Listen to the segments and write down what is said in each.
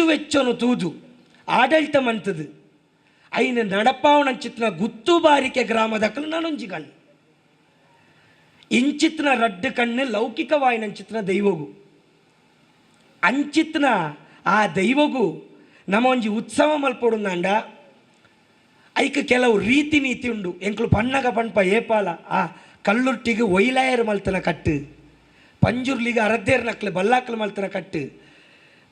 ವೆಚ್ಚನು ತೂದು. ಆಡಳಿತ ಮಂತದು ಐನ ನಡಪಾವಣಂಚಿತ್ನ ಗುತ್ತು ಬಾರಿಕೆ ಗ್ರಾಮದಕ್ಕಲು ನಾನೊಂಜಿ ಕಣ್ಣು ಇಂಚಿತ್ನ ರಡ್ಡು ಕಣ್ಣು ಲೌಕಿಕವಾಯಿನಂಚಿತ್ನ ದೈವಗು. ಅಂಚಿತ್ನ ಆ ದೈವಗು ನಮ್ಮ ಒಂಜಿ ಉತ್ಸವ ಮಲ್ಪೊಡುಂದಾಂಡ ಐಕ ಕೆಲವು ರೀತಿ ನೀತಿ ಉಂಡು. ಎಂಕ್ಲು ಪಣ್ಣಗ ಪಣ್ಪ ಏಪಾಲ. ಆ ಕಲ್ಲುಟ್ಟಿಗೆ ಒಯ್ಲಾಯರ್ ಮಲ್ತನ ಕಟ್ಟು. ಪಂಜುರ್ಲಿಗೆ ಅರದ್ದೇರ್ ನಕ್ಲೆ ಬಲ್ಲಾಕ್ಲು ಮಲ್ತನ ಕಟ್ಟು.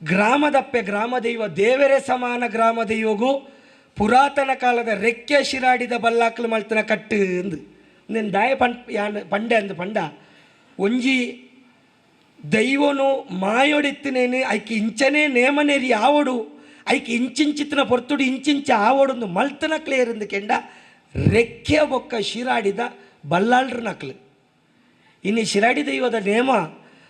ಗ್ರಾಮದಪ್ಪೆ ಗ್ರಾಮದೈವ, ದೇವರೇ ಸಮಾನ ಗ್ರಾಮದೈವಗೂ ಪುರಾತನ ಕಾಲದ ರೆಕ್ಕೆ ಶಿರಾಡಿದ ಬಲ್ಲಾಕ್ಲು ಮಾಡ್ತಾನೆ ಕಟ್ಟು ಅಂದು. ನಿನ್ನ ದಾಯ ಪಂಡ್ ಯಾನ್, ಪಂಡೆ ಅಂದು ಪಂಡ. ಒಂಜಿ ದೈವನು ಮಾಯೊಡಿತ್ತಿನೇನು, ಐಕೆ ಇಂಚನೇ ನೇಮನೇರಿ ಆವಡು, ಐಕೆ ಇಂಚಿಂಚಿತ್ತಿನ ಪೊರ್ತುಡು ಇಂಚಿಂಚ ಆವಡು ಆವಡೊಂದು ಮಲ್ತನ ಕ್ಲೇಯರ್ ಕೆಂಡ ರೆಕ್ಕೆ ಬೊಕ್ಕ ಶಿರಾಡಿದ ಬಲ್ಲಾಳ್ರ ನಕ್ಲು. ಇನ್ನು ಶಿರಾಡಿ ದೈವದ ನೇಮ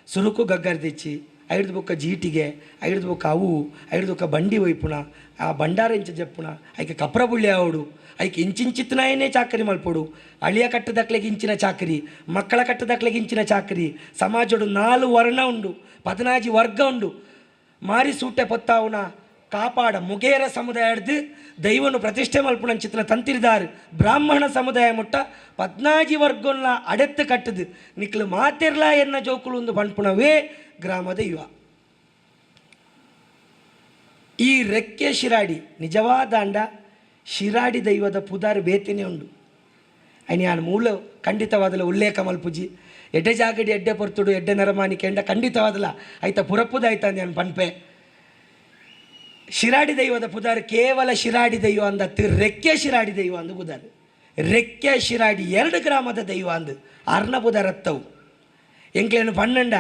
ಸುರುಕು ಗಗ್ಗರ್ದಿಚ್ಚಿ. ಐಡ್ದು ಬೊಕ್ಕ ಜೀಟಿಗೆ ಐಡ್ದು ಬೊಕ್ಕ ಅವು ಐಡ್ದು ಬೊಕ್ಕ ಬಂಡಿ ಒಯ್ಪುಣ ಆ ಬಂಡಾರ ಇಂಚ ಜಪ್ಪುಣ ಐಕೆ ಕಪ್ರ ಬುಳ್ಳಿ ಆವಡು ಐಕೆ ಇಂಚಿಂಚಿತ್ತನಾಯನೇ ಚಾಕರಿ ಮಲ್ಪೊಡು ಅಳಿಯ ಕಟ್ಟದಕ್ಲೆಗೆ ಇಂಚಿನ ಚಾಕರಿ ಮಕ್ಕಳ ಕಟ್ಟದಕ್ಲೆಗೆ ಇಂಚಿನ ಚಾಕರಿ ಸಮಾಜಡು ನಾಲು ವರ್ಣ ಉಂಡು ಪದನಾಜಿ ವರ್ಗ ಉಂಡು ಮಾರಿ ಸೂಟೆ ಪೊತ್ತಾವುನ ಕಾಪಾಡ ಮುಗೇರ ಸಮುದಾಯಡ್ದು ದೈವನು ಪ್ರತಿಷ್ಠೆ ಮಲ್ಪುಣಂಚಿತ್ನ ತಂತಿರಿದಾರು. ಬ್ರಾಹ್ಮಣ ಸಮುದಾಯ ಮುಟ್ಟ ಪದ್ನಾಜಿ ವರ್ಗೊನ್ನ ಅಡೆತ್ತು ಕಟ್ಟದು. ನಿಕ್ಲು ಮಾತಿರ್ಲ ಎನ್ನ ಜೋಕುಲು ಒಂದು ಬಣ್ಪುಣವೇ ಗ್ರಾಮದ ಯುವ. ಈ ರೆಕ್ಕೆ ಶಿರಾಡಿ ನಿಜವಾದ ಅಂಡ ಶಿರಾಡಿ ದೈವದ ಪುದಾರ್ ಬೇತಿನೇ ಉಂಡು. ಅಯ್ಯ ನಾನು ಮೂಲ ಖಂಡಿತವಾದಲ್ಲ ಉಲ್ಲೇಖ ಮಲ್ಪುಜಿ. ಎಡ್ಡೆ ಜಾಗಡಿ ಎಡ್ಡೆ ಪೊರ್ತುಡು ಎಡ್ಡೆ ನರಮಾನಿಕೆ ಎಂಡ ಖಂಡಿತವಾದಲ್ಲ ಆಯ್ತಾ ಪುರಪ್ಪುದಾಯ್ತಾ ನಾನು ಪನ್ಪೆ. ಶಿರಾಡಿ ದೈವದ ಪುದಾರ್ ಕೇವಲ ಶಿರಾಡಿ ದೈವ ಅಂದತ್ತು ರೆಕ್ಕೆ ಶಿರಾಡಿ ದೈವ ಅಂದು ಪುದಾರ್. ರೆಕ್ಕೆ ಶಿರಾಡಿ ಎರಡು ಗ್ರಾಮದ ದೈವ ಅಂದು ಅರ್ಣ ಬುದ ರತ್ತವು ಎಂಕ್ಲೇನು ಪನ್ನಂಡ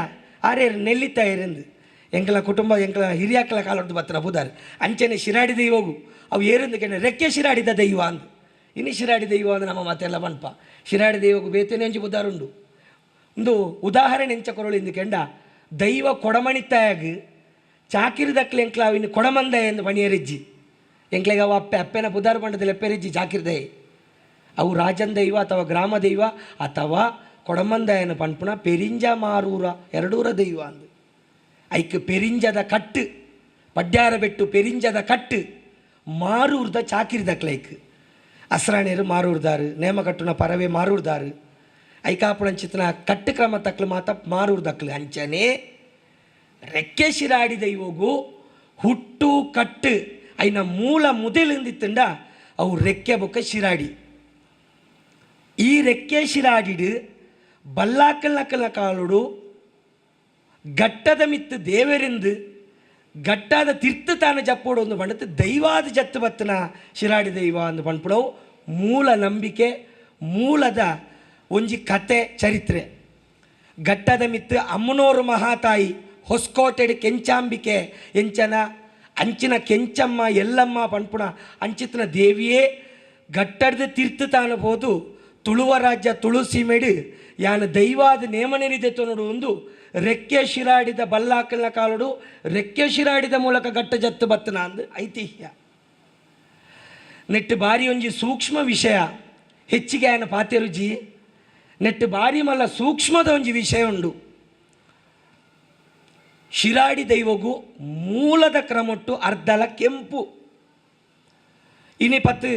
ಆರೇ ನೆಲ್ಲಿತ್ತ ಇರಂದು ಎಂಕಲ ಕುಟುಂಬ, ಎಂಕಲ ಹಿರಿಯಕ್ಕಲ ಕಾಲೊಡ್ದು ಬತ್ತರ ಪುದಾರ್. ಅಂಚನೆ ಶಿರಾಡಿ ದೈವಗು ಅವು ಏರೆಂದು ಕೆಂಡ ರೆಕ್ಕೆ ಶಿರಾಡಿದ ದೈವ ಅಂದು. ಇನ್ನು ಶಿರಾಡಿ ದೈವ ಅಂದ್ರೆ ನಮ್ಮ ಮಾತೆಲ್ಲ ಪನ್ಪ ಶಿರಾಡಿ ದೈವಗು ಬೇತೇನೆ ಪುದಾರ್ ಉಂಡು. ಒಂದು ಉದಾಹರಣೆ ಎಂಚ ಎಂದು ಕೆಂಡ ದೈವ ಕೊಡಮಣಿತಾಯಾಗ ಚಾಕಿರಿ ದಕ್ಲೆ ಎಂಕ್ಲ ಅವಿನ ಕೊಡಮಂದ ಎಂದು ಪಣಿಯರಿಜ್ಜಿ ಎಂಕ್ಲೆಗೆ ಅವ ಅಪ್ಪೆ ಅಪ್ಪೆನ ಪುದಾರ ಪಂಡದಲ್ಲಿ ಎಪ್ಪೆರಿಜ್ಜಿ ಚಾಕಿರ್ದೆ ಅವು ರಾಜನ್ ದೈವ ಅಥವಾ ಗ್ರಾಮ ದೈವ ಅಥವಾ ಕೊಡಮಂದಯನ ಪಂಪುಣ ಪೆರಿಂಜ ಮಾರೂರ ಎರಡೂರ ದೈವ ಅಂದು ಐಕ್ ಪೆರಿಂಜದ ಕಟ್ಟು ಪಡ್ಯಾರ ಬೆಟ್ಟು ಪೆರಿಂಜದ ಕಟ್ಟು ಮಾರೂರ್ದ ಚಾಕಿರಿ ದಕ್ಲೈಕ್ ಅಸ್ರಾಣೇರು ಮಾರೂರ್ದಾರು ನೇಮ ಕಟ್ಟುನ ಪರವೇ ಮಾರೂರ್ದಾರು ಐಕಾಪುಣಂಚಿತ್ನ ಕಟ್ಟು ಕ್ರಮ ತಕ್ಲು ಮಾತ ಮಾರೂರ್ ದಕ್ಲು ಅಂಚನೆ ರೆಕ್ಕೆ ಶಿರಾಡಿದ ಇವಾಗು ಹುಟ್ಟು ಕಟ್ಟು ಐನ ಮೂಲ ಮುದಲಿಂದಿತ್ತಂಡ ಅವು ರೆಕ್ಕೆ ಬೊಕ್ಕ ಶಿರಾಡಿ. ಈ ರೆಕ್ಕೆ ಶಿರಾಡಿಡು ಬಲ್ಲಾಕಲ್ಲಕಲ್ಲ ಕಾಲುಡು ಗಟ್ಟದ ಮಿತ್ತು ದೇವರೆಂದು ಗಟ್ಟಾದ ತಿರ್ತು ತಾನ ಜಪ್ಪೋಡು ಒಂದು ಪಂಡತ್ತು ದೈವಾದ ಜತ್ತು ಬತ್ತನ ಶಿರಾಡಿ ದೈವ ಅಂದು ಬಣ್ಪಡವು ಮೂಲ ನಂಬಿಕೆ, ಮೂಲದ ಒಂಜಿ ಕತೆ, ಚರಿತ್ರೆ. ಗಟ್ಟದ ಮಿತ್ತು ಅಮ್ಮನೋರು ಮಹಾತಾಯಿ ಹೊಸ್ಕೋಟೆಡ್ ಕೆಂಚಾಂಬಿಕೆ ಎಂಚನ, ಅಂಚಿನ ಕೆಂಚಮ್ಮ, ಎಲ್ಲಮ್ಮ ಪಂಪುಣ ಅಂಚಿತ್ನ ದೇವಿಯೇ, ಗಟ್ಟಡ್ದು ತೀರ್ಥ ತಾನಬಹುದು ಹೋದು, ತುಳುವ ರಾಜ್ಯ ತುಳುಸಿಮೆಡು ಯಾನ ದೈವಾದ ನೇಮನೆರಿದೆ ನೋಡು ಒಂದು, ರೆಕ್ಕೆ ಶಿರಾಡಿದ ಬಲ್ಲಾಕಲ್ನ ಕಾಲುಡು, ರೆಕ್ಕೆ ಶಿರಾಡಿದ ಮೂಲಕ ಗಟ್ಟ ಜತ್ತು ಬತ್ತನ ಅಂದು ಐತಿಹ್ಯ. ನೆಟ್ಟು ಬಾರಿ ಒಂಜಿ ಸೂಕ್ಷ್ಮ ವಿಷಯ, ಹೆಚ್ಚಿಗೆ ಆಯನ ಪಾತೆರುಜಿ, ನೆಟ್ಟು ಬಾರಿ ಮಲ್ಲ ಸೂಕ್ಷ್ಮದ ಒಂಜಿ ವಿಷಯ ಉಂಡು. ಶಿರಾಡಿ ದೈವಗೂ ಮೂಲದ ಕ್ರಮಟ್ಟು ಅರ್ಧಲ ಕೆಂಪು. ಇನಿ ಪತ್ತು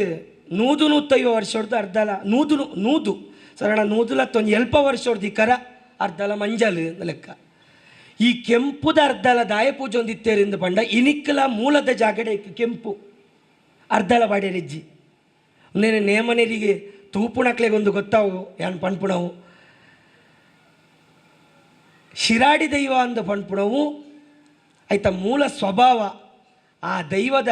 ನೂದು ನೂತ್ತೈವ ವರ್ಷ ಹೊಡೆದು ಅರ್ಧಲ, ನೂದು ನೂದು. ಸರಣ ನೂದುಲತ್ತೊಂದು ಎಲ್ಪ ವರ್ಷ ಹೊಡೆದು ಕರ, ಅರ್ಧಲ ಮಂಜಲ್ ಲೆಕ್ಕ. ಈ ಕೆಂಪುದ ಅರ್ಧಲ ದಾಯ ಪೂಜೆ ಒಂದಿತ್ತೇರಿಂದ ಪಂಡ ಇನಿಕ್ಕಲ ಮೂಲದ ಜಾಗಡೆ ಕೆಂಪು. ಅರ್ಧಲ ಬಾಡೆರಿಜ್ಜಿ ನೇನು ನೇಮನೆರಿಗೆ ತೂಪುಣಕ್ಲೆಗೆ ಒಂದು ಗೊತ್ತಾವು, ಯಾನ್ ಪಣ್ಪುಣವು. ಶಿರಾಡಿ ದೈವ ಅಂದು ಪಣ್ಪುಣವು ಆಯ್ತ ಮೂಲ ಸ್ವಭಾವ. ಆ ದೈವದ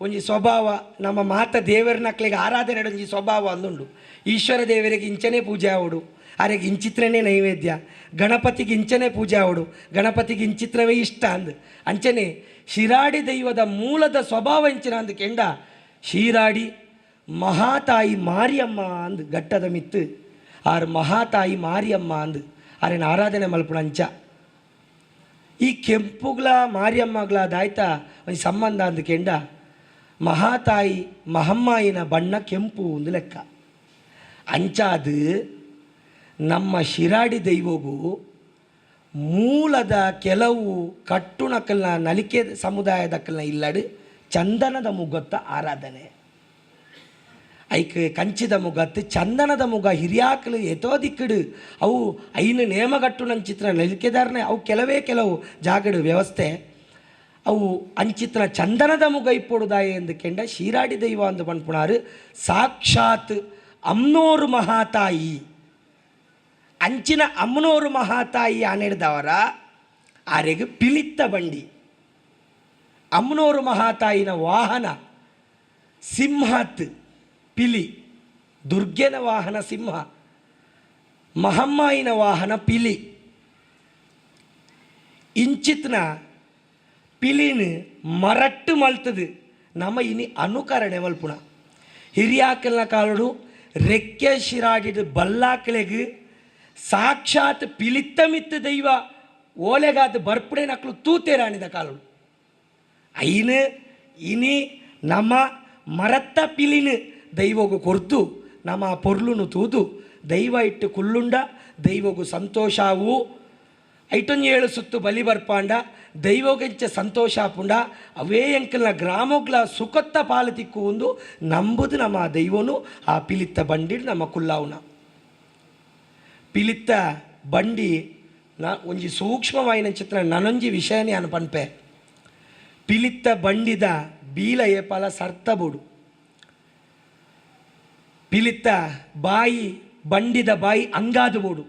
ಒಂಜಿ ಸ್ವಭಾವ, ನಮ್ಮ ಮಾತ ದೇವರ ನಕ್ಲಿಗೆ ಆರಾಧನೆ ಒಂಜಿ ಸ್ವಭಾವ ಅಂದುಂಡು. ಈಶ್ವರ ದೇವರಿಗೆ ಇಂಚನೆ ಪೂಜೆ ಆವಡು. ಆರೆಗೆ ಇಂಚಿತ್ರನೇ ನೈವೇದ್ಯ. ಗಣಪತಿಗೆ ಇಂಚನೆ ಪೂಜೆ ಆವಡು. ಗಣಪತಿಗೆ ಇಂಚಿತ್ರವೇ ಇಷ್ಟ ಅಂದು. ಅಂಚನೆ ಶಿರಾಡಿ ದೈವದ ಮೂಲದ ಸ್ವಭಾವ ಇಂಚಿನ ಅಂದು ಕೆಂಡ, ಶಿರಾಡಿ ಮಹಾತಾಯಿ ಮಾರಿಯಮ್ಮ ಅಂದು ಗಟ್ಟದ ಮಿತ್ತು. ಆರು ಮಹಾತಾಯಿ ಮಾರಿಯಮ್ಮ ಅಂದು. ಆರೇನ ಆರಾಧನೆ ಮಲ್ಪುಣ ಅಂಚ. ಈ ಕೆಂಪುಗ್ಲ, ಮಾರಿಯಮ್ಮಗ್ಲ ದಾಯ್ತ ಒಂದು ಸಂಬಂಧ ಅಂದು ಕೆಂಡ ಮಹಾತಾಯಿ ಮಹಮ್ಮಾಯಿನ ಬಣ್ಣ ಕೆಂಪು ಒಂದು ಲೆಕ್ಕ. ಅಂಚಾದು ನಮ್ಮ ಶಿರಾಡಿ ದೈವಗೂ ಮೂಲದ ಕೆಲವು ಕಟ್ಟುಣಕಲ್ನ, ನಲಿಕೆ ಸಮುದಾಯದಕ್ಕಲ್ನ ಇಲ್ಲಡು ಚಂದನದ ಮುಗೊತ್ತ ಆರಾಧನೆ. ಐಕ್ ಕಂಚಿದ ಮುಗತ್ತು ಚಂದನದ ಮುಗ, ಹಿರಿಯಾಕಲು ಎತೋದಿಕ್ಕಡು. ಅವು ಐನು ನೇಮಗಟ್ಟು ಚಿತ್ರ ನಲಿಕೆದಾರನೆ, ಅವು ಕೆಲವೇ ಕೆಲವು ಜಾಗಡು ವ್ಯವಸ್ಥೆ. ಅವು ಅಂಚಿತ್ರ ಚಂದನದ ಮುಗ ಇಪ್ಪೊಡುದಾಯ ಎಂದು ಕೆಂಡ ಶೀರಾಡಿ ದೈವ ಅಂದು ಪನ್ಪುಣಾರು ಸಾಕ್ಷಾತ್ ಅಮ್ನೋರು ಮಹಾತಾಯಿ. ಅಂಚಿನ ಅಮ್ನೋರು ಮಹಾತಾಯಿ ಆನೆಡ್ದವರ ಆರೆಗೆ ಪಿಲಿತ್ತ ಬಂಡಿ. ಅಮ್ನೋರು ಮಹಾತಾಯಿನ ವಾಹನ ಸಿಂಹತ್. ಪಿಲಿ, ದುರ್ಗೆನ ವಾಹನ ಸಿಂಹ, ಮಹಮ್ಮಾಯಿನ ವಾಹನ ಪಿಲಿ. ಇಂಚಿತ್ನ ಪಿಲಿನ್ ಮರಟ್ಟು ಮಲ್ತದು ನಮ್ಮ ಇನಿ ಅನುಕರಣೆ ಮಲ್ಪುಣ ಹಿರಿಯಾಕಲ್ನ ಕಾಲಡು ರೆಕ್ಕೆ ಶಿರಾಡಿದ ಬಲ್ಲಾಕಲೆಗೆ ಸಾಕ್ಷಾತ್ ಪಿಲಿತ್ತಮಿತ್ತ ದೈವ ಓಲೆಗಾದ ಬರ್ಪಡೆ ನಕ್ಲು ತೂತೇರಾಣಿದ ಕಾಲಡು. ಐನು ಇನಿ ನಮ್ಮ ಮರತ್ತ ಪಿಲಿನು ದೈವಗು ಕೊರ್ತು ನಮ್ಮ ಪೊರ್ಲುನು ತೂದು, ದೈವ ಇಟ್ಟು ಕುಲ್ಲುಂಡ, ದೈವಗು ಸಂತೋಷವು. ಐಟೊಂದು ಏಳು ಸುತ್ತು ಬಲಿ ಬರ್ಪಾಂಡ, ದೈವಗೆಂಚ ಸಂತೋಷ ಪುಂಡ, ಅವೇ ಎಂಕಲ್ನ ಗ್ರಾಮಗ್ಲ ಸುಖತ್ತ ಪಾಲು ತಿಕ್ಕು ಒಂದು ನಂಬುದು ನಮ್ಮ ದೈವನು, ಆ ಪಿಲಿತ್ತ ಬಂಡಿ ನಮ್ಮ ಕುಲ್ಲಾವುನ. ಪಿಲಿತ್ತ ಬಂಡಿ, ನ, ಒಂಜಿ ಸೂಕ್ಷ್ಮವಾಯಿನ ಚಿತ್ರ ನನೊಂಜಿ ವಿಷಯನೇ ಅನ್ ಪನ್ಪೆ ಪಿಲಿತ್ತ ಬಂಡಿದ ಬೀಲ ಏಪಾಲ ಸರ್ತ ಪಿಲಿತ್ತ ಬಾಯಿ, ಬಂಡಿದ ಬಾಯಿ ಅಂಗಾದು ಬೋಡು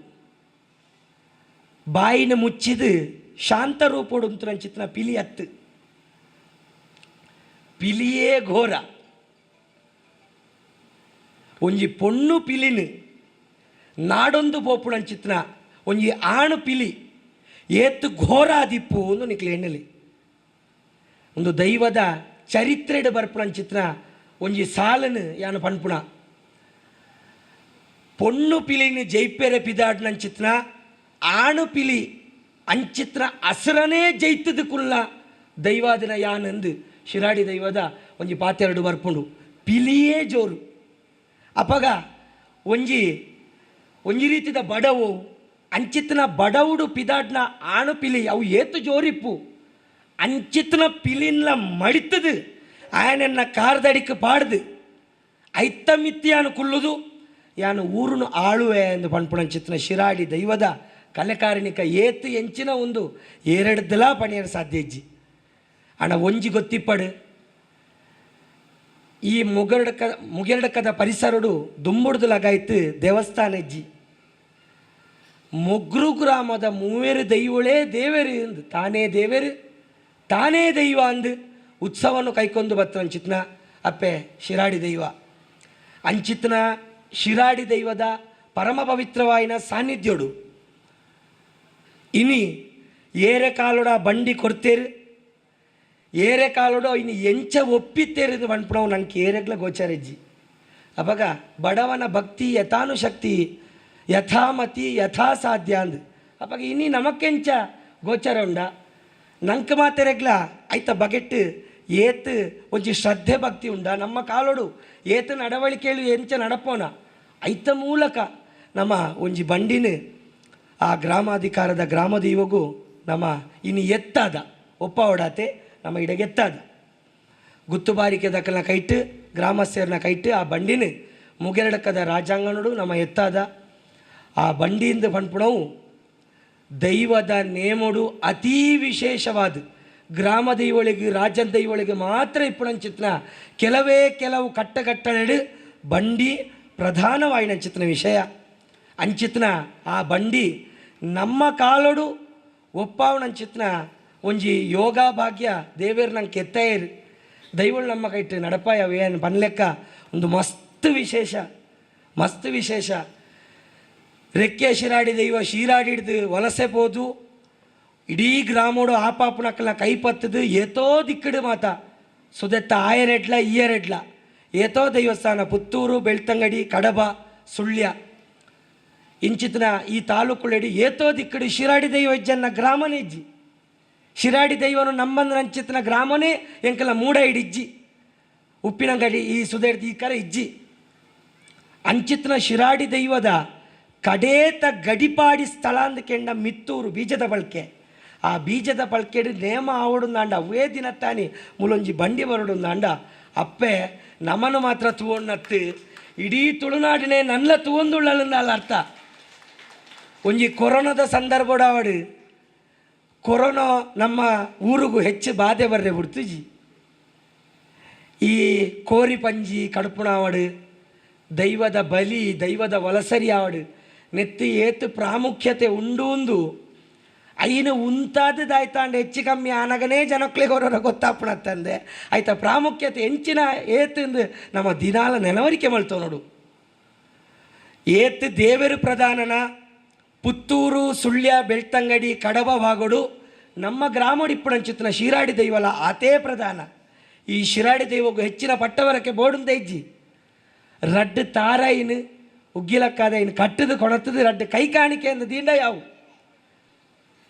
ಬಾಯಿನ ಮುಚ್ಚಿದು ಶಾಂತ ರೂಪೋಡು ಅಂತ ಚಿತ್ರ ಪಿಲಿ ಅತ್ತು. ಪಿಲಿಯೇ ಘೋರ. ಒಂಜಿ ಪೊಣ್ಣು ಪಿಲಿನ್, ನಾಡೊಂದು ಪೋಪುಡು ಚಿತ್ರ ಒಂಜಿ ಆಣು ಪಿಲಿ, ಏತು ಘೋರ ದಿಪ್ಪು ಒಂದು ನಿಕ್ಲೆ ಎಣ್ಣಲಿ ಒಂದು ದೈವದ ಚರಿತ್ರೆಡ್ ಬರ್ಪುಣ ಚಿತ್ರ ಒಂಜಿ ಸಾಲನು ಯಾನು ಪನ್ಪುಣ. ಪೊಣ್ಣು పిలిని ಪಿದಾಡ್ನ ಅಂಚಿತ್ನ ಆಣು ಪಿಲಿ ಅಂಚಿತ್ನ ಹಸ್ರನೇ ಜೈತದ ಕುಲ್ಲ. ದೈವಾದಿನ ಯಾನಂದು ಶಿರಾಡಿ ದೈವದ ಒಂಜಿ ಪಾತೆರಡು ಬರ್ಪುಂಡು. ಪಿಲಿಯೇ ಜೋರು. ಅಪಗ ಒಂಜಿ ಒಂಜಿ ರೀತಿದ ಬಡವು, ಅಂಚಿತ್ನ ಬಡವುಡು ಪಿದಾಡ್ನ ಆಣು ಪಿಲಿ ಅವು ಏತು ಜೋರಿಪ್ಪು? ಅಂಚಿತ್ನ ಪಿಲಿನ್ಲ ಮಡಿತದು, ಆಯನನ್ನ ಕಾರ್ದಡಿക്ക് ಪಾಡ್ದು ಐತ್ತ ಮಿತ್ತಿಯಾನು ಕುಲ್ಲುದು. ಯಾನು ಊರನ್ನು ಆಳುವೆ ಎಂದು ಪಣ್ಪುಣಂಚಿತ್ನ ಶಿರಾಡಿ ದೈವದ ಕಲೆಕಾರಣಿಕ ಏತು ಎಂಚಿನ ಒಂದು ಎರಡ್ದಲ ಪಣಿಯರು ಸಾಧ್ಯ ಇಜ್ಜಿ. ಅಣ್ಣ ಒಂಜಿ ಗೊತ್ತಿಪ್ಪಡು. ಈ ಮುಗರ್ಡಕ, ಮುಗೆರಡಕದ ಪರಿಸರಡು ದುಂಬುಡ್ದು ಲಗಾಯ್ತು ದೇವಸ್ಥಾನ ಇಜ್ಜಿ. ಮೊಗ್ರು ಗ್ರಾಮದ ಮೂವೇರು ದೈವಳೇ ದೇವರು ಅಂದು ತಾನೇ ದೇವರು, ತಾನೇ ದೈವ ಅಂದು ಉತ್ಸವವನ್ನು ಕೈಕೊಂಡು ಬತ್ತ ಅಂಚಿತ್ನ ಅಪ್ಪೆ ಶಿರಾಡಿ ದೈವ. ಅಂಚಿತ್ನ ಶಿರಾಡಿ ದೈವದ ಪರಮ ಪವಿತ್ರವಾಯಿನ ಸಾನ್ನಿಧ್ಯೋಡು. ಇನಿ ಏರೆ ಕಾಲುಡ ಬಂಡಿ ಕೊಡ್ತೇರು, ಏರೆ ಕಾಲೋಡು ಇನ್ನು ಎಂಚ ಒಪ್ಪಿತ್ತೇರಿದು ಪಣ್ಪುಣವು ನಂಗೆ ಏರೆಗ್ಲ ಗೋಚರಜ್ಜಿ ಅವಾಗ ಬಡವನ ಭಕ್ತಿ ಯಥಾನುಶಕ್ತಿ ಯಥಾಮತಿ ಯಥಾ ಸಾಧ್ಯ ಅಂದು. ಅವಾಗ ಇನಿ ನಮಕ್ಕೆಂಚ ಗೋಚರ ಉಂಡ. ನಂಗೆ ಮಾತೆರೆಗ್ಲ ಆಯ್ತ ಬಗೆಟ್ ಏತ್ ಒಂಜಿ ಶ್ರದ್ಧೆ ಭಕ್ತಿ ಉಂಡ. ನಮ್ಮ ಕಾಲೋಡು ಏತ್ ನಡವಳಿಕೆಳು ಎಂಚ ನಡಪೋನ ಐತ ಮೂಲಕ ನಮ್ಮ ಒಂಜಿ ಬಂಡಿನ ಆ ಗ್ರಾಮಾಧಿಕಾರದ ಗ್ರಾಮದೀವಗೂ ನಮ್ಮ ಇನ್ನು ಎತ್ತಾದ. ಒಪ್ಪ ಒಡಾತೆ ನಮ್ಮ ಇಡಗೆತ್ತಾದ ಗುತ್ತುಬಾರಿಕೆ ದಕ್ಕನ ಕೈಟ್ ಗ್ರಾಮಸ್ಥರನ್ನ ಕೈಟ್ ಆ ಬಂಡಿನ ಮುಗೆರಡಕ್ಕದ ರಾಜಾಂಗಣಡು ನಮ್ಮ ಎತ್ತಾದ. ಆ ಬಂಡಿಯಿಂದ ಪಣ್ಪುಣವು ದೈವದ ನೇಮಡು ಅತೀ ವಿಶೇಷವಾದ. ಗ್ರಾಮ ದೈವಳಿಗೆ, ರಾಜ್ಯದ ದೈವಳಿಗೆ ಮಾತ್ರ ಇಪ್ಪಣಂಚಿತ್ನ ಕೆಲವೇ ಕೆಲವು ಕಟ್ಟಗಟ್ಟಳೆಡು ಬಂಡಿ ಪ್ರಧಾನವಾಯಿನ ಚಿತ್ನ ವಿಷಯ. ಅಂಚಿತ್ನ, ಆ ಬಂಡಿ ನಮ್ಮ ಕಾಲೊಡು ಒಪ್ಪಾವಣಂಚಿತ್ನ ಒಂಜಿ ಯೋಗ ಭಾಗ್ಯ ದೇವೇರು ನಂಗೆ ಕೆತ್ತೇರಿ ದೈವಳು ನಮ್ಮ ಕೈಟ್ ನಡಪ ಏನು ಬನ್ಲೆಕ್ಕ ಒಂದು ಮಸ್ತ್ ವಿಶೇಷ ಮಸ್ತ್ ವಿಶೇಷ. ರೆಕ್ಕೆ ಶಿರಾಡಿ ದೈವ ಶೀರಾಡಿಡ್ದು ವಲಸೆ ಹೋದು ಇಡೀ ಗ್ರಾಮೋಡು ಆಪಾಪುನಕ್ಕಲ್ಲ ಕೈ ಪತ್ತದು ಏತೋ ದಿಕ್ಕಡು ಮಾತ. ಸುದೆತ್ತ ಆಯರೆಡ್ಲ ಈಯರೆಡ್ಲ ಏತೋ ದೈವಸ್ಥಾನ, ಪುತ್ತೂರು, ಬೆಳ್ತಂಗಡಿ, ಕಡಬ, ಸುಳ್ಯ. ಇಂಚಿತ್ನ ಈ ತಾಲೂಕುಳೆಡಿ ಏತೋ ದಿಕ್ಕಡು ಶಿರಾಡಿ ದೈವ ಇಜ್ಜನ್ನ ಗ್ರಾಮನೇ ಇಜ್ಜಿ. ಶಿರಾಡಿ ದೈವನು ನಮ್ಮಂದ್ರ ಅಂಚಿತ್ನ ಗ್ರಾಮನೇ ಎಂಕಲ ಮೂಡ ಇಡಿಜ್ಜಿ ಉಪ್ಪಿನಂಗಡಿ ಈ ಸುದೇಡ್ದು ಈ ಕರೆ ಇಜ್ಜಿ. ಅಂಚಿತ್ನ ಶಿರಾಡಿ ದೈವದ ಕಡೇತ ಗಡಿಪಾಡಿ ಸ್ಥಳ ಅಂದ್ಕೆಂಡ ಮಿತ್ತೂರು ಬೀಜದ ಬಳಕೆ. ಆ ಬೀಜದ ಪಳ್ಕೆಡಿ ನೇಮ ಆವಡುಂದಾಂಡ ಅವೇ ದಿನ ತಾನಿ ಮುಲೊಂಜಿ ಬಂಡಿ ಬರಡುಂದಾಂಡ ಅಪ್ಪೆ ನಮ್ಮನ್ನು ಮಾತ್ರ ತೂವಣ್ಣತ್ತು ಇಡೀ ತುಳುನಾಡಿನೇ ನನ್ನ ತೂವೊಂದುಳ್ಳಲ್ಲ ಅರ್ಥ. ಒಂಜಿ ಕೊರೋನಾದ ಸಂದರ್ಭ ಅವಡು ಕೊರೋನಾ ನಮ್ಮ ಊರಿಗೂ ಹೆಚ್ಚು ಬಾಧೆ ಬರ್ರೆ ಬಿಡ್ತುಜಿ ಈ ಕೋರಿ ಪಂಜಿ ಕಡುಪುಣಾವಡು ದೈವದ ಬಲಿ, ದೈವದ ವಲಸರಿ ಆವಡು, ನೆತ್ತಿ ಏತು ಪ್ರಾಮುಖ್ಯತೆ ಉಂಡು ಐನು ಉಂತಾದದಾಯ್ತಾಂಡ ಹೆಚ್ಚು ಕಮ್ಮಿ ಆನಗನೇ ಜನಕ್ಳಿಗೆ ಹೊರ ಗೊತ್ತಾಪಣತ್ತಂದೆ ಆಯ್ತಾ, ಪ್ರಾಮುಖ್ಯತೆ ಹೆಂಚಿನ ಏತಂದು ನಮ್ಮ ದಿನಾಲ ನೆನವರಿಕೆ ಮಾಡ್ತೇವೆ ನೋಡು. ಏತ್ ದೇವರು ಪ್ರಧಾನನ, ಪುತ್ತೂರು, ಸುಳ್ಯ, ಬೆಳ್ತಂಗಡಿ, ಕಡಬ ವಾಗೋಡು ನಮ್ಮ ಗ್ರಾಮಡಿಪ್ಪುಣಂಚಿತ್ತಿನ ಶಿರಾಡಿ ದೈವಲ, ಆತೇ ಪ್ರಧಾನ. ಈ ಶಿರಾಡಿ ದೈವಗೂ ಹೆಚ್ಚಿನ ಪಟ್ಟವರಕ್ಕೆ ಬೋಡುಂದ ಇಜ್ಜಿ. ರಡ್ಡು ತಾರಾಯಿನ ಉಗ್ಗಿಲಕ್ಕಾದ ಇನ್ನು ಕಟ್ಟದು ಕೊಣತದು ರಡ್ಡು ಕೈ ಕಾಣಿಕೆ ಅಂದ ದಿಂಡ ಯಾವು?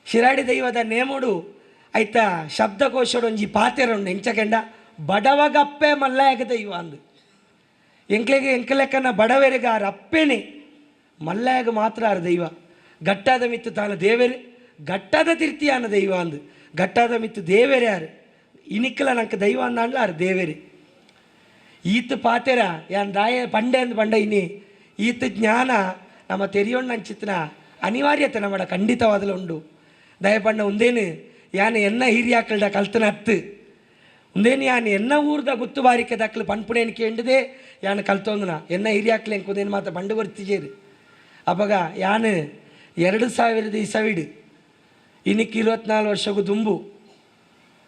ಶಿರಾಡಿ ದೈವದ ನೇಮುಡು ಐತ ಒಂಜಿ ಪಾತೆರುಂಡು ಎಂಚಕೆಂಡ ಬಡವಗಪ್ಪೆ ಮಲ್ಲಾಯಕ ದೈವ ಅಂದು. ಎಂಕ್ಲೆಗೆ ಎಂಕಲೆಕ್ಕನ ಬಡವರಿಗೆ ಆರು ಅಪ್ಪೇನೆ ಮಲ್ಲಯಾಗ ಮಾತ್ರ ಆರು ದೈವ. ಗಟ್ಟದ ಮಿತ್ತು ತಾನು ದೇವರು, ಗಟ್ಟಾದ ತಿರ್ತಿಯಾನ ದೈವ ಅಂದು. ಗಟ್ಟದ ಮಿತ್ತು ದೇವರೇ ಯಾರು ಇನಿಕ್ಲ ನಂಕ ದೈವ ಅಂದಾಂಡ್ಲ ಆರು ದೇವರೇ. ಈತ ಪಾತೆರ ಯಾನ್ ದಾಯ ಪಂಡೆ ಅಂದ್ ಪಂಡ ಇನ್ನಿ, ಈತ ಜ್ಞಾನ ನಮ್ಮ ತೆರಿಯೋಣ ಅಂಚಿತ್ನ ಅನಿವಾರ್ಯತೆ ನಮ್ಮಡ ಖಂಡಿತವಾದಲು ಉಂಡು ದಯಪಂಡ ಒಂದೇನು, ಯಾನು ಎನ್ನ ಹಿರಿಯಾಕಲ್ಡ ಕಲ್ತನ ಹತ್ತು. ಒಂದೇನು, ಯಾನು ಎನ್ನ ಊರ್ದ ಗುತ್ತು ಬಾರಿಕೆ ದಕ್ಕಲು ಪನ್ಪುಣೇನು ಕೇಂಡದೆ, ಯಾನು ಕಲ್ತೊಂದನ. ಎನ್ನ ಹಿರಿಯಾಕ್ಲೆ ಅಂಕೋದೇನು ಮಾತ ಬಂಡು ಬರ್ತಿಜೇರು ಅಪಗ ಯಾನು ಎರಡು ಸಾವಿರದ ಇಸವಿಡು ಇನ್ನಿಕ್ಕೆ ಇರುವತ್ನಾಲ್ಕು ವರ್ಷಗೂ ದುಂಬು,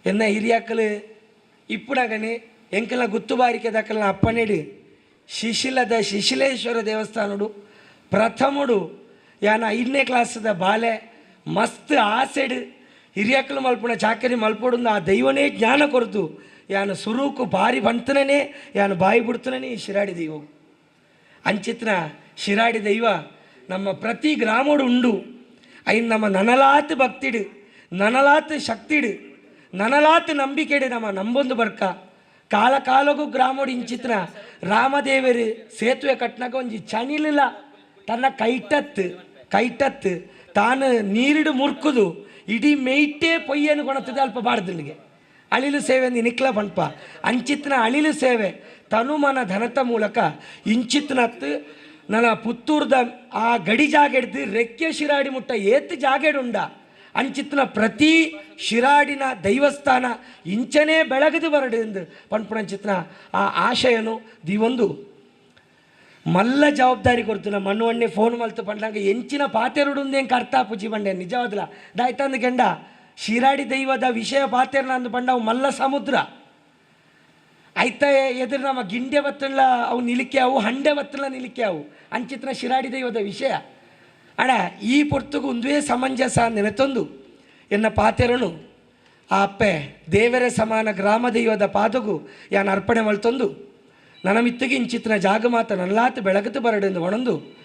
ಎನ್ನ ಹಿರಿಯಾಕಲು ಇಪ್ಪುಡಗನೆ ಎಂಕಲ ಗುತ್ತುಬಾರಿಕೆ ದಾಖಲನ ಅಪ್ಪನೇಡು, ಶಿಶಿಲದ ಶಿಶಿಲೇಶ್ವರ ದೇವಸ್ಥಾನಡು ಪ್ರಥಮಡು, ಯಾನ ಐದನೇ ಕ್ಲಾಸದ ಬಾಲೆ ಮಸ್ತ್ ಆಸೆಡ್ ಹಿರಿಯಕ್ಕಲು ಮಲ್ಪುಣ, ಚಾಕರಿ ಮಲ್ಪೊಡುಂದ ಆ ದೈವನೇ ಜ್ಞಾನ ಕೊರತು ಯಾನು ಸುರೂಕು ಬಾರಿ ಬಂತನೇ ಯಾನು ಬಾಯಿ ಬಿಡ್ತನೇ ಈ ಶಿರಾಡಿ ದೈವ. ಅಂಚಿತ್ನ ಶಿರಾಡಿ ದೈವ ನಮ್ಮ ಪ್ರತಿ ಗ್ರಾಮಡು ಉಂಡು. ಐನ್ ನಮ್ಮ ನನಲಾತ್ ಭಕ್ತಿಡು, ನನಲಾತ್ ಶಕ್ತಿಡು, ನನಲಾತ್ ನಂಬಿಕೆಡು ನಮ್ಮ ನಂಬೊಂದು ಬರ್ಕ. ಕಾಲ ಕಾಲಗೂ ಗ್ರಾಮೋಡು ಇಂಚಿತ್ನ ರಾಮದೇವರು ಸೇತುವೆ ಕಟ್ನಾಗ ಒಂಜಿ ಚಣಿಲಿಲ್ಲ ತನ್ನ ಕೈಟತ್ತು ಕೈಟತ್ತು ತಾನು ನೀರಿಡು ಮುರ್ಕುದು, ಇಡೀ ಮೇಯ್ಟೇ ಪೊಯ್ಯನು ಕೊಣತದೆ ಅಲ್ಪ ಬಾಡ್ದಲ್ಲಿಗೆ ಅಳಿಲು ಸೇವೆ ನಿನಿಕ್ಲ ನಿಕ್ಲ ಪಂಪ ಅಂಚಿತ್ನ ಅಳಿಲು ಸೇವೆ, ತನುಮನ ಧನತ ಮೂಲಕ ಇಂಚಿತ್ನತ್ತು ನನ್ನ ಪುತ್ತೂರ್ದ ಆ ಗಡಿ ಜಾಗೆಡ್ದು ರೆಕ್ಕೆ ಶಿರಾಡಿ ಮುಟ್ಟ ಏತ್ ಜಾಗೆಡುಂಡ ಅಂಚಿತ್ನ ಪ್ರತಿ ಶಿರಾಡಿನ ದೈವಸ್ಥಾನ ಇಂಚನೇ ಬೆಳಗದು ಬರಡು ಎಂದು ಪಂಪುಣಂಚಿತ್ನ ಆ ಆಶಯನು ದಿವೊಂದು ಜವಾಬ್ದಾರಿ ಕೊಡ್ತು ನಮ್ಮ ಮಣ್ಣು ಫೋನ್ ಮಲ್ತು ಪಂಡಂಗ ಎಂಚಿನ ಹೆಂಗೆ ಅರ್ಥ ಪೂಜಿ ಬಂಡೆ, ನಿಜವಾದ್ಲ? ದಾಯ್ತಂದು ಕೆಂಡ, ಶಿರಾಡಿ ದೈವದ ವಿಷಯ ಪಾತೆರ್ನ ಅಂದು ಪಂಡ ಅವು ಮಲ್ಲ ಸಮುದ್ರ. ಆಯ್ತ ಎದುರು ನಮ್ಮ ಗಿಂಡೆ ಬತ್ತಲ್ಲ ಅವು ನಿಲಿಕೆ ಅವು, ಹಂಡೆ ಬತ್ತಲ್ಲ ನಿಲಿಕೆ ಅವು, ಅಂಚಿತ್ನ ಶಿರಾಡಿ ದೈವದ ವಿಷಯ. ಅಣ್ಣ, ಈ ಪೊರ್ತುಗು ಒಂದೇ ಸಮಂಜಸ ನೆನೆತೊಂದು. ಎನ್ನ ಪಾತೆರನು, ಆ ಅಪ್ಪೆ ದೇವರ ಸಮಾನ ಗ್ರಾಮ ದೈವದ ಪಾದಗು ಯಾನ್ ಅರ್ಪಣೆ ಮಲ್ತೊಂದು. ನನ್ನ ಮಿತ್ತಿಗೆ ಇಂಚಿತ್ತಿನ ಜಾಗ ಮಾತ ನಲ್ಲಾತು ಬೆಳಗತ ಬರಡೆಂದು ಒಣಂದು.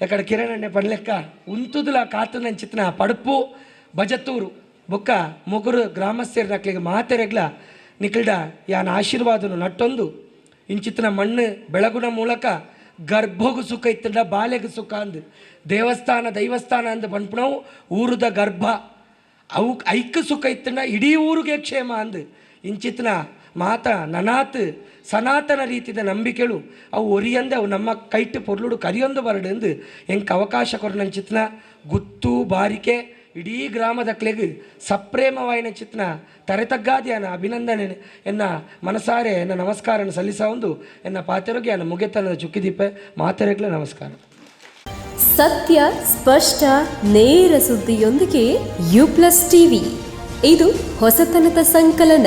ಎಕಡೆ ಕಿರಣಣ್ಣೆ ಪಡ್ಲೆಕ್ಕ ಉಂತುದುಲ ಕಾತನ ಚಿತ್ನ ಪಡುಪು ಬಜತೂರು ಬೊಕ್ಕ ಮುಗುರು ಗ್ರಾಮಸ್ಥರ ನಕ್ಲಿಗೆ ಮಾತೆರೆಗ್ಲ ನಿಕಲ್ಡ ಯಾನ ಆಶೀರ್ವಾದನು ನಟ್ಟೊಂದು. ಇಂಚಿತ್ತಿನ ಮಣ್ಣು ಬೆಳಗುನ ಮೂಲಕ ಗರ್ಭಗು ಸುಖ ಇತ್ತಂಡ ಬಾಲೆಗು ಸುಖ ಅಂದು. ದೇವಸ್ಥಾನ, ದೈವಸ್ಥಾನ ಅಂದು ಪಂಪಣವು ಊರುದ ಗರ್ಭ. ಅವು ಐಕ್ಯ ಸುಖ ಇತ್ತಂಡ ಇಡೀ ಊರಿಗೆ ಕ್ಷೇಮ ಅಂದು. ಇಂಚಿತ್ನ ಮಾತ ನನಾತ್, ಸನಾತನ ರೀತಿಯ ನಂಬಿಕೆಳು. ಅವು ಒರಿಯಂದೆ ಅವು ನಮ್ಮ ಕೈಟ್ಟು ಪೊರ್ಲುಡು ಕರಿಯೊಂದು ಬರಡು ಎಂದು ಹೆಂಗೆ ಅವಕಾಶ ಕೊರನಂಚಿತ್ನ ಗುತ್ತು ಬಾರಿಕೆ, ಇಡೀ ಗ್ರಾಮದಕ್ಲೆಗ್ ಸಪ್ರೇಮವಾಯಿನ ಚಿತ್ನ. ಅನ್ನ ಅಭಿನಂದನೆ ಎನ್ನ ಮನಸಾರೆ, ಎನ್ನ ನಮಸ್ಕಾರ ಸಲ್ಲಿಸ ಒಂದು, ಎನ್ನ ಪಾತ್ರರಿಗೆ ಅನ್ನ ಮುಗೆತನದ ಚುಕ್ಕಿದೀಪೆ. ಮಾತರೆಗಳೇ ನಮಸ್ಕಾರ. ಸತ್ಯ, ಸ್ಪಷ್ಟ, ನೇರ ಸುದ್ದಿಯೊಂದಿಗೆ ಯು ಪ್ಲಸ್ ಟಿವಿ. ಇದು ಹೊಸತನದ ಸಂಕಲನ.